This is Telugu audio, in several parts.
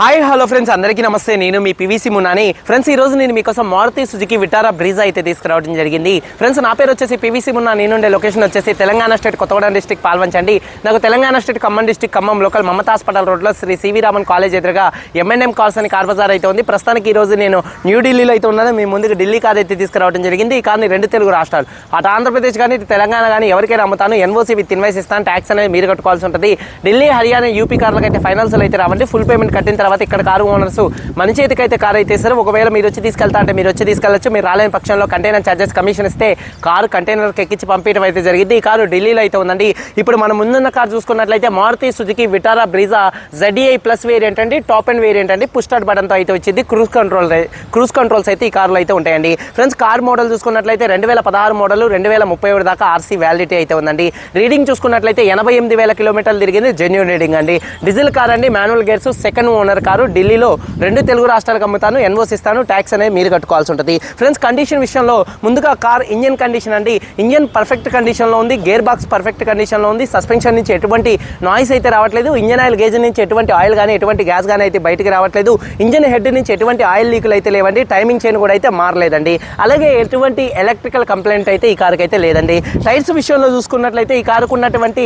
హాయ్ హలో ఫ్రెండ్స్ అందరికీ నమస్తే. నేను మీ పివిసి మున్నాని. ఫ్రెండ్స్ ఈ రోజు నేను మీకోసం మారుతి సుజుకి విటారా బ్రీజా అయితే తీసుకురావడం జరిగింది. ఫ్రెండ్స్ నా పేరు వచ్చేసి పివిసి మున్నా. నేనుండే లొకేషన్ వచ్చేసి తెలంగాణ స్టేట్ కొత్తగూడెం డిస్టిక్ పాల్వంచండి. నాకు Telangana state Khammam district Khammam local Mamata hospital రోడ్లో శ్రీ సివి రామన్ కాలేజ్ ఎదురుగా ఎంఎన్ఎం కార్స్ అని కార్ బజార్ అయితే ఉంది. ప్రస్తుతానికి ఈ రోజు నేను న్యూఢిల్లీలో అయితే ఉన్నాను. మీ ముందుకు ఢిల్లీ కార్ అయితే తీసుకురావడం జరిగింది. ఈ కార్ని రెండు తెలుగు రాష్ట్రాలు అటు ఆంధ్రప్రదేశ్ కానీ తెలంగాణ కానీ ఎవరికైనా అమ్ముతాను. ఎన్ఓసీ విత్ ఇన్వైస్ ఇస్తాను. ట్యాక్స్ అనేది మీరు కట్టుకోవాల్సి ఉంటుంది. ఢిల్లీ హర్యానా యూపీ కార్లకు అయితే ఫైనాన్స్ అయితే రావండి. ఫుల్ పేమెంట్ కట్టిన తర్వాత తర్వాత ఇక్కడ కారు ఓనర్స్ మన చేతికి అయితే కారు అయితే ఇస్తారు ఒకవేళ మీరు వచ్చి తీసుకెళ్తా అంటే మీరు వచ్చి తీసుకెళ్ళచ్చు. మీరు రాలేని పక్షంలో కంటైనర్ ఛార్జెస్ కమిషన్ ఇస్తే కారు కంటైనర్కి ఎక్కించి పంపించడం అయితే జరిగింది. ఈ కారు ఢిల్లీలో అయితే ఉందండి. ఇప్పుడు మనం ముందున్న కారు చూసుకున్నట్లయితే Maruti Suzuki Vitara Brezza ZEI plus variant అండి. Top end. వేరియంట్ అండి పుష్ బటన్తో అయితే వచ్చింది. క్రూజ్ కంట్రోల్ క్రూజ్ కంట్రోల్స్ అయితే ఈ కార్లో అయితే ఉంటాయండి. ఫ్రెండ్స్ కార్ మోడల్ చూసుకున్నట్లయితే రెండు వేల పదహారు మోడల్ రెండు వేల ముప్పై ఒకటి దాకా ఆర్సీ వ్యాలిడిటీ అయితే ఉందండి. రీడింగ్ చూసుకున్నట్లయితే ఎనభై ఎనిమిది వేల కిలోమీటర్లు తిరిగింది. జెన్యున్ రీడింగ్ అండి. డీజిల్ కార్ అండి. Manual gears second owner car ఢిల్లీలో రెండు తెలుగు రాష్ట్రాలకు అమ్ముతాను ఎన్ఓసి ఇస్తాను ట్యాక్స్ అనేది మీరు కట్టుకోవాల్సి ఉంటుంది. ఫ్రెండ్స్ కండిషన్ విషయంలో ముందుగా కార్ ఇంజన్ కండిషన్ అండి. ఇంజన్ పర్ఫెక్ట్ కండిషన్లో ఉంది గేర్ బాక్స్ పర్ఫెక్ట్ కండిషన్లో ఉంది. సస్పెన్షన్ నుంచి ఎటువంటి నాయిస్ అయితే రావట్లేదు. ఇంజన్ ఆయిల్ గేజ్ నుంచి ఎటువంటి ఆయిల్ కానీ ఎటువంటి గ్యాస్ కానీ అయితే బయటికి రావట్లేదు. ఇంజన్ హెడ్ నుంచి ఎటువంటి ఆయిల్ లీకులు అయితే లేవండి. టైమింగ్ చైన్ కూడా అయితే మారలేదండి. అలాగే ఎటువంటి ఎలక్ట్రికల్ కంప్లైంట్ అయితే ఈ కారుకి అయితే లేదండి. టైర్స్ విషయంలో చూసుకున్నట్లయితే ఈ కారుకు ఉన్నటువంటి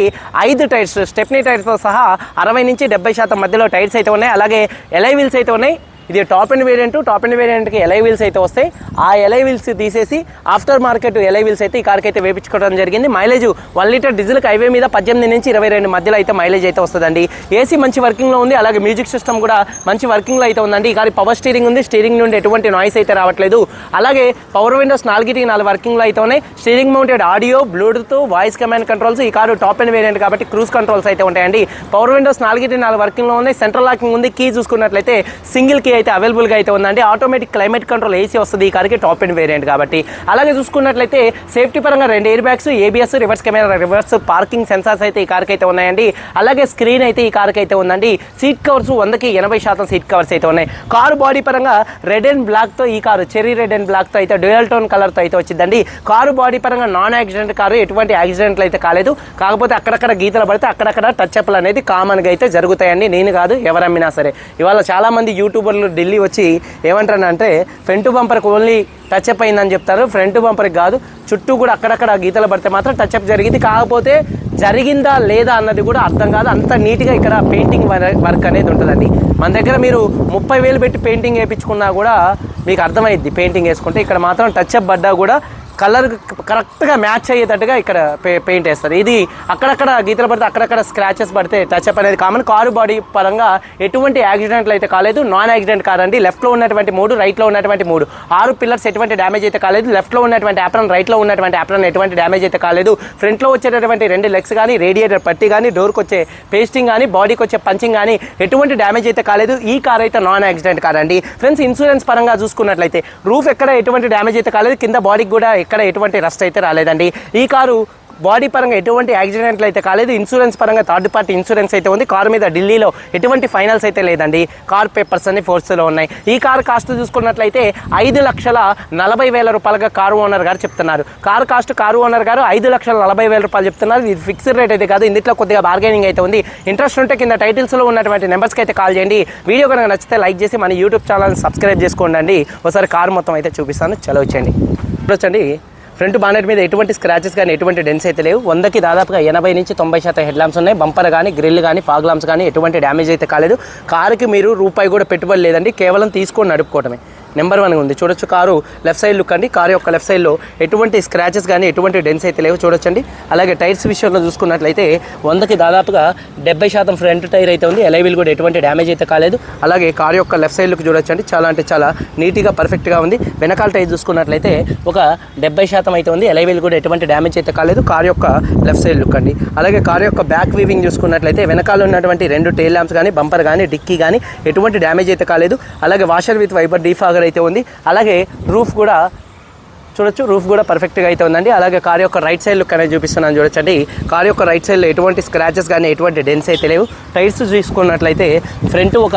ఐదు టైర్స్ స్టెప్నీ టైర్తో సహా అరవై నుంచి డెబ్బై శాతం మధ్యలో టైర్స్ అయితే ఉన్నాయి. అలాగే ఎలై వీల్స్ అయితే ఉన్నాయి. ఇది top end variant top end వేరియంట్కి alloy wheels అయితే వస్తాయి. ఆ ఎలై వీల్స్ తీసేసి ఆఫ్టర్ మార్కెట్ ఎలై వీల్స్ అయితే ఈ కార్కి అయితే వేపించుకోవడం జరిగింది. మైలేజ్ వన్ లీటర్ డీజిల్కి హైవే మీద పద్దెనిమిది నుంచి ఇరవై రెండు మధ్యలో అయితే మైలేజ్ అయితే వస్తుందండి. ఏసీ మంచి వర్కింగ్లో ఉంది. అలాగే మ్యూజిక్ సిస్టమ్ కూడా మంచి వర్కింగ్లో అయితే ఉందండి. ఈ కారు పవర్ స్టీరింగ్ ఉంది. స్టీరింగ్ నుండి ఎటువంటి నాయిస్ అయితే రావట్లేదు. అలాగే పవర్ విండోస్ నాలుగిటికి నాలుగు వర్కింగ్లో అయితే ఉన్నాయి. Steering mounted audio Bluetooth voice command controls ఈ కారు టాప్ అండ్ వేరియంట్ కాబట్టి క్రూజ్ కంట్రోల్స్ అయితే ఉంటాయండి. పవర్ విండోస్ నాలుగిటి నాలుగు వర్కింగ్లో ఉన్నాయి. సెంట్రల్ లాకింగ్ ఉంది. కీ చూసుకున్నట్లయితే సింగిల్ కీ అయితే అవైలబుల్గా అయితే ఉందండి. ఆటోమేటిక్ క్లైమేట్ కంట్రోల్ ఏసీ వస్తుంది. ఈ కార్కి టాప్ అండ్ వేరియంట్ కాబట్టి. అలాగే చూసుకున్నట్లయితే సేఫ్టీ పరంగా రెండు air bags ABS reverse camera reverse parking sensors అయితే ఈ కార్కి అయితే ఉన్నాయండి. అలాగే స్క్రీన్ అయితే ఈ కార్కి అయితే ఉందండి. సీట్ కవర్స్ వందకి ఎనభై శాతం సీట్ కవర్స్ అయితే ఉన్నాయి. కారు బాడీ పరంగా రెడ్ అండ్ బ్లాక్తో ఈ కారు చెర్రీ రెడ్ అండ్ బ్లాక్తో అయితే డ్యూయల్ టోన్ కలర్తో అయితే వచ్చిందండి. కారు బాడీ పరంగా నాన్ యాక్సిడెంట్ కారు ఎటువంటి యాక్సిడెంట్లు అయితే కాలేదు. కాకపోతే అక్కడక్కడ గీతలు పడితే అక్కడక్కడ టచ్ అప్లు అనేది కామన్గా అయితే జరుగుతాయండి. నేను కాదు ఎవరమ్మినా సరే. ఇవాళ చాలామంది యూట్యూబర్లు ఢిల్లీ వచ్చి ఏమంటారంటే ఫ్రంట్ బంపర్కి ఓన్లీ టచ్ అప్ అయిందని చెప్తారు. ఫ్రంట్ బంపర్కి కాదు చుట్టూ కూడా అక్కడక్కడ గీతలు పడితే మాత్రం టచ్ అప్ జరిగింది. కాకపోతే జరిగిందా లేదా అన్నది కూడా అర్థం కాదు. అంత నీట్గా ఇక్కడ పెయింటింగ్ వర్క్ అనేది ఉంటుందండి. మన దగ్గర మీరు ముప్పై వేలు పెట్టి పెయింటింగ్ వేయించుకున్నా కూడా మీకు అర్థమైద్ది పెయింటింగ్ వేసుకుంటే. ఇక్కడ మాత్రం టచ్ అప్ పడ్డా కూడా కలర్ కరెక్ట్గా మ్యాచ్ అయ్యేటట్టుగా ఇక్కడ పే పెయింట్ వేస్తారు. ఇది అక్కడక్కడ గీతలు పడితే అక్కడక్కడ స్క్రాచెస్ పడితే టచ్ అప్ అనేది కామన్ కారు బాడీ పరంగా ఎటువంటి యాక్సిడెంట్లు అయితే కాలేదు. నాన్ యాక్సిడెంట్ కాదండి లెఫ్ట్లో ఉన్నటువంటి మూడు రైట్లో ఉన్నటువంటి మూడు. ఆరు పిల్లర్స్ ఎటువంటి డ్యామేజ్ అయితే కాలేదు. లెఫ్ట్లో ఉన్నటువంటి యాప్రన్ రైట్లో ఉన్నటువంటి యాప్రన్ ఎటువంటి డ్యామేజ్ అయితే కాలేదు. ఫ్రంట్లో వచ్చేటటువంటి రెండు లెగ్స్ కానీ రేడియేటర్ పట్టి కానీ డోర్కి వచ్చే పేస్టింగ్ కానీ బాడీకి వచ్చే పంచింగ్ కానీ ఎటువంటి డ్యామేజ్ అయితే కాలేదు. ఈ కార్ అయితే నాన్ యాక్సిడెంట్ కార్ అండి. ఫ్రెండ్స్ ఇన్సూరెన్స్ పరంగా చూసుకున్నట్లయితే రూఫ్ ఎక్కడ ఎటువంటి డ్యామేజ్ అయితే కాలేదు. కింద బాడీకి కూడా ఎక్కడ ఎటువంటి రస్ట్ అయితే రాలేదండి. ఈ కారు బాడీ పరంగా ఎటువంటి యాక్సిడెంట్లు అయితే కాలేదు. ఇన్సూరెన్స్ పరంగా థర్డ్ పార్టీ ఇన్సూరెన్స్ అయితే ఉంది. కారు మీద ఢిల్లీలో ఎటువంటి ఫైనల్స్ అయితే లేదండి. కార్ పేపర్స్ అన్ని ఫోర్స్లో ఉన్నాయి. ఈ కార్ కాస్ట్ చూసుకున్నట్లయితే ఐదు లక్షల నలభై వేల రూపాయలుగా కారు ఓనర్ గారు చెప్తున్నారు. కారు కాస్ట్ కారు ఓనర్ గారు ఐదు లక్షల నలభై వేల రూపాయలు చెప్తున్నారు. ఇది ఫిక్స్డ్ రేట్ అయితే కాదు. ఇందులో కొద్దిగా బార్గెనింగ్ అయితే ఉంది. ఇంట్రెస్ట్ ఉంటే కింద టైటిల్స్లో ఉన్నటువంటి నెంబర్స్కి అయితే కాల్ చేయండి. వీడియో కనుక నచ్చితే లైక్ చేసి మన యూట్యూబ్ ఛానల్ సబ్స్క్రైబ్ చేసుకోండి ఒకసారి కారు మొత్తం అయితే చూపిస్తాను. చలో వచ్చేయండి. ఇప్పుడు వచ్చండి ఫ్రంట్ బానెట్ మీద ఎటువంటి స్క్రాచెస్ కానీ ఎటువంటి డెన్స్ అయితే లేవు. వందకి దాదాపుగా ఎనభై నుంచి తొంభై శాతం హెడ్ ల్యాంప్స్ ఉన్నాయి. బంపర్ కానీ గ్రిల్ కానీ ఫాగ్ ల్యాంప్స్ కానీ ఎటువంటి డ్యామేజ్ అయితే కాలేదు. కారుకి మీరు రూపాయి కూడా పెట్టుబడి లేదండి. కేవలం తీసుకొని నడుపుకోవటమే. నెంబర్ వన్ ఉంది. చూడొచ్చు కారు లెఫ్ట్ సైడ్ లుక్ అండి. కారు యొక్క లెఫ్ట్ సైడ్లో ఎటువంటి స్క్రాచెస్ కానీ ఎటువంటి డెన్స్ అయితే లేవు. చూడొచ్చండి. అలాగే టైర్స్ విషయంలో చూసుకున్నట్లయితే వందకి దాదాపుగా డెబ్బై శాతం ఫ్రంట్ టైర్ అయితే ఉంది. ఎలైవిల్ కూడా ఎటువంటి డ్యామేజ్ అయితే కాలేదు. అలాగే కారు యొక్క లెఫ్ట్ సైడ్ లుక్ చూడొచ్చండి. చాలా అంటే చాలా నీట్గా పర్ఫెక్ట్గా ఉంది. వెనకాల టైర్ చూసుకున్నట్లయితే ఒక డెబ్బై శాతం అయితే ఉంది. ఎలైవిల్ కూడా ఎటువంటి డ్యామేజ్ అయితే కాలేదు. కారు యొక్క లెఫ్ట్ సైడ్ లుక్ అండి. అలాగే కారు యొక్క బ్యాక్ వీవింగ్ చూసుకున్నట్లయితే వెనకాల ఉన్నటువంటి రెండు టైల్ ల్యాంప్స్ కానీ బంపర్ కానీ డిక్కీ కానీ ఎటువంటి డ్యామేజ్ అయితే కాలేదు. అలాగే వాషర్ విత్ వైబర్ డీఫాగర్ అయితే ఉంది. అలాగే రూఫ్ కూడా చూడొచ్చు. రూఫ్ కూడా పర్ఫెక్ట్గా అయితే ఉందండి. అలాగే కార్ యొక్క రైట్ సైడ్ లుక్ అనేది చూపిస్తున్నాను చూడొచ్చండి. కార్ యొక్క రైట్ సైడ్లో ఎటువంటి స్క్రాచెస్ కానీ ఎటువంటి డెన్స్ అయితే లేవు. టైర్స్ చూసుకున్నట్లయితే ఫ్రంట్ ఒక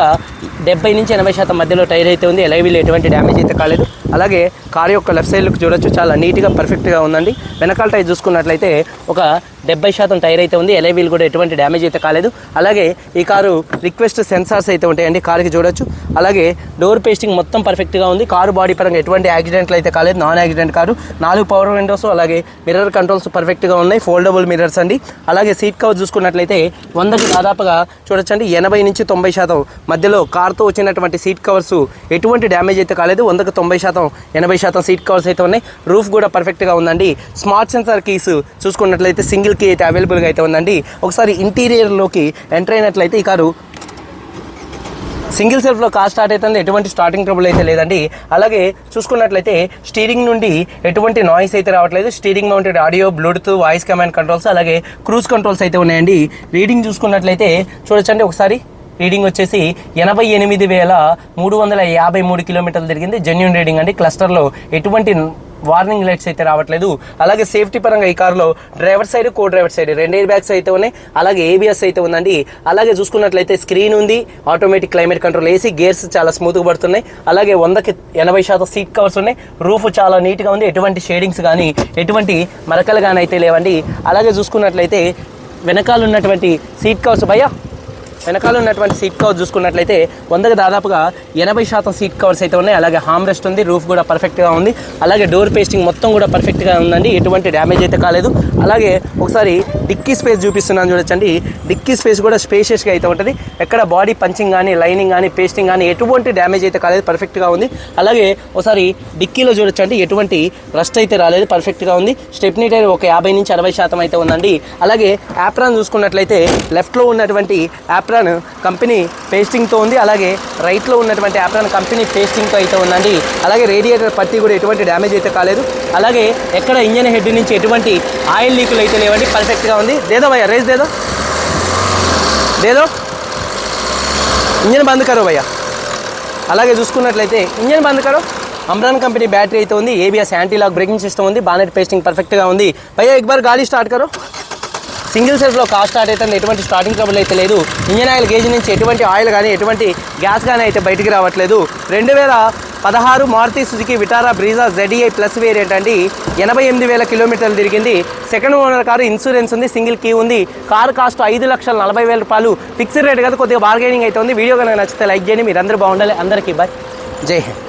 డెబ్బై నుంచి ఎనభై శాతం మధ్యలో టైర్ అయితే ఉంది. ఎలైవీలో ఎటువంటి డ్యామేజ్ అయితే కాలేదు. అలాగే కార్ యొక్క లెఫ్ట్ సైడ్ లుక్ చూడొచ్చు. చాలా నీట్గా పర్ఫెక్ట్గా ఉందండి. వెనకాల టైర్ చూసుకున్నట్లయితే ఒక డెబ్బై శాతం టైర్ అయితే ఉంది. ఎలై వీల్ కూడా ఎటువంటి డ్యామేజ్ అయితే కాలేదు. అలాగే ఈ కారు రిక్వెస్ట్ సెన్సార్స్ అయితే ఉంటాయండి. కారుకి చూడొచ్చు. అలాగే డోర్ పేస్టింగ్ మొత్తం పర్ఫెక్ట్గా ఉంది. కారు బాడీ పరంగా ఎటువంటి యాక్సిడెంట్లు అయితే కాలేదు. Non accident car. నాలుగు పవర్ విండోస్ అలాగే మిర్రర్ కంట్రోల్స్ పర్ఫెక్ట్గా ఉన్నాయి. ఫోల్డబుల్ మిర్రర్స్ అండి. అలాగే సీట్ కవర్ చూసుకున్నట్లయితే వందకి దాదాపుగా చూడొచ్చండి. ఎనభై నుంచి తొంభై శాతం మధ్యలో కార్తో వచ్చినటువంటి సీట్ కవర్స్ ఎటువంటి డ్యామేజ్ అయితే కాలేదు. వందకు తొంభై శాతం ఎనభై శాతం సీట్ కవర్స్ అయితే ఉన్నాయి. రూఫ్ కూడా పర్ఫెక్ట్గా ఉందండి. స్మార్ట్ సెన్సార్ కీస్ చూసుకున్నట్లయితే సింగిల్ కీ అయితే అవైలబుల్గా అయితే ఉందండి. ఒకసారి ఇంటీరియర్లోకి ఎంటర్ అయినట్లయితే ఈ కారు సింగిల్ సెల్ఫ్లో కార్ స్టార్ట్ అవుతుంది. ఎటువంటి స్టార్టింగ్ ట్రబుల్ అయితే లేదండి. అలాగే చూసుకున్నట్లయితే స్టీరింగ్ నుండి ఎటువంటి నాయిస్ అయితే రావట్లేదు. Steering mounted audio Bluetooth voice command controls అలాగే క్రూజ్ కంట్రోల్స్ అయితే ఉన్నాయండి. రీడింగ్ చూసుకున్నట్లయితే చూడొచ్చండి ఒకసారి. రీడింగ్ వచ్చేసి ఎనభై ఎనిమిది వేల మూడు వందల యాభై మూడు కిలోమీటర్లు తిరిగింది. జెన్యున్ రీడింగ్ అండి. క్లస్టర్లో ఎటువంటి వార్నింగ్ లైట్స్ అయితే రావట్లేదు. అలాగే సేఫ్టీ పరంగా ఈ కారులో driver side co driver side రెండు ఎయిర్ బ్యాగ్స్ అయితే ఉన్నాయి. అలాగే ఏబిఎస్ అయితే ఉందండి. అలాగే చూసుకున్నట్లయితే స్క్రీన్ ఉంది. Automatic climate control AC gears చాలా స్మూత్గా పడుతున్నాయి. అలాగే వందకి ఎనభై శాతం సీట్ కవర్స్ ఉన్నాయి. రూఫ్ చాలా నీట్గా ఉంది. ఎటువంటి షేడింగ్స్ కానీ ఎటువంటి మరకలు కానీ అయితే లేవండి. అలాగే చూసుకున్నట్లయితే వెనకాల ఉన్నటువంటి సీట్ కవర్స్ భయ్యా వెనకాల ఉన్నటువంటి సీట్ కవర్ చూసుకున్నట్లయితే వందకు దాదాపుగా ఎనభై శాతం సీట్ కవర్స్ అయితే ఉన్నాయి. అలాగే హామ్ రెస్ట్ ఉంది రూఫ్ కూడా పర్ఫెక్ట్గా ఉంది. అలాగే డోర్ పేస్టింగ్ మొత్తం కూడా పర్ఫెక్ట్గా ఉందండి. ఎటువంటి డ్యామేజ్ అయితే కాలేదు. అలాగే ఒకసారి డిక్కీ స్పేస్ చూపిస్తున్నాను చూడొచ్చండి. డిక్కీ స్పేస్ కూడా స్పేషియస్గా అయితే ఉంటుంది. ఎక్కడ బాడీ పంచింగ్ కానీ లైనింగ్ కానీ పేస్టింగ్ కానీ ఎటువంటి డ్యామేజ్ అయితే కాలేదు. పర్ఫెక్ట్గా ఉంది. అలాగే ఒకసారి డిక్కీలో చూడొచ్చండి. ఎటువంటి రస్ట్ అయితే రాలేదు. పర్ఫెక్ట్గా ఉంది. స్టెప్నీ టైర్ ఒక యాభై నుంచి అరవై శాతం అయితే ఉందండి. అలాగే యాప్రాన్ చూసుకున్నట్లయితే లెఫ్ట్లో ఉన్నటువంటి యాప్ యాప్రాన్ కంపెనీ పేస్టింగ్తో ఉంది. అలాగే రైట్లో ఉన్నటువంటి యాప్రాన్ కంపెనీ పేస్టింగ్తో అయితే ఉందండి. అలాగే రేడియేటర్ పత్తి కూడా ఎటువంటి డ్యామేజ్ అయితే కాలేదు. అలాగే ఎక్కడ ఇంజన్ హెడ్ నుంచి ఎటువంటి ఆయిల్ లీకులు అయితే లేవండి. పర్ఫెక్ట్గా ఉంది. దేదో భయ్యా రేస్ దేదో? దేదో? ఇంజన్ బంద్ కరో భయ్యా. అలాగే చూసుకున్నట్లయితే ఇంజన్ బంద్ కరో? అమ్రాన్ కంపెనీ బ్యాటరీ అయితే ఉంది. ABS anti lock braking system ఉంది. బానెట్ పేస్టింగ్ పర్ఫెక్ట్గా ఉంది. భయ్యా ఎక్బార్ గాలి స్టార్ట్ కరో. సింగిల్ సెల్ఫ్లో కార్ స్టార్ట్ అయితే ఎటువంటి స్టార్టింగ్ ట్రబుల్ అయితే లేదు. ఇంజన్ ఆయిల్ గేజ్ నుంచి ఎటువంటి ఆయిల్ కానీ ఎటువంటి గ్యాస్ కానీ అయితే బయటికి రావట్లేదు. రెండు వేల పదహారు Maruti Suzuki Vitara Brezza ZDI plus variant అండి. ఎనభై ఎనిమిది వేల కిలోమీటర్లు తిరిగింది. సెకండ్ ఓనర్ కారు ఇన్సూరెన్స్ ఉంది సింగిల్ కీ ఉంది. కారు కాస్ట్ ఐదు లక్షల నలభై వేల రూపాయలు. ఫిక్స్డ్ రేట్ కదా కొద్దిగా బార్గెనింగ్ అయితే ఉంది. వీడియో కనుక నచ్చితే లైక్ చేయండి. మీరు అందరూ బాగుండాలి. అందరికీ బాయ్ జై హింద్.